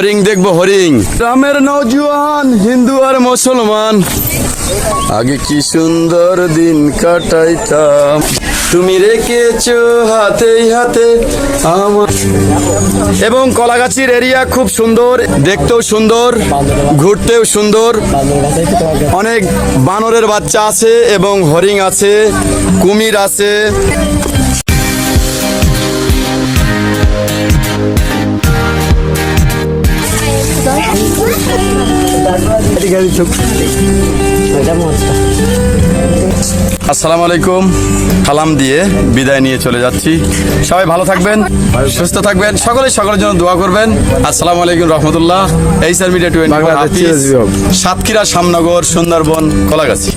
হরিং দেখব হরিং। গ্রামের নৌজওয়ান হিন্দু আর মুসলমান। আগে কি সুন্দর দিন কাটাইতাম। তুমি রেখেছো হাতেই হাতে আমার এবং কলাগাছির এরিয়া খুব সুন্দর দেখতেও সুন্দর ঘুরতেও সুন্দর। অনেক বানরের বাচ্চা আছে এবং হরিং আছে কুমির আছে। আসসালামু আলাইকুম। সালাম দিয়ে বিদায় নিয়ে চলে যাচ্ছি। সবাই ভালো থাকবেন সুস্থ থাকবেন সকলে সকলের জন্য দোয়া করবেন। আসসালামু আলাইকুম রহমতুল্লাহ। এই sir media twenty Satkhira Shyamnagar Sundarban Kalagachhi.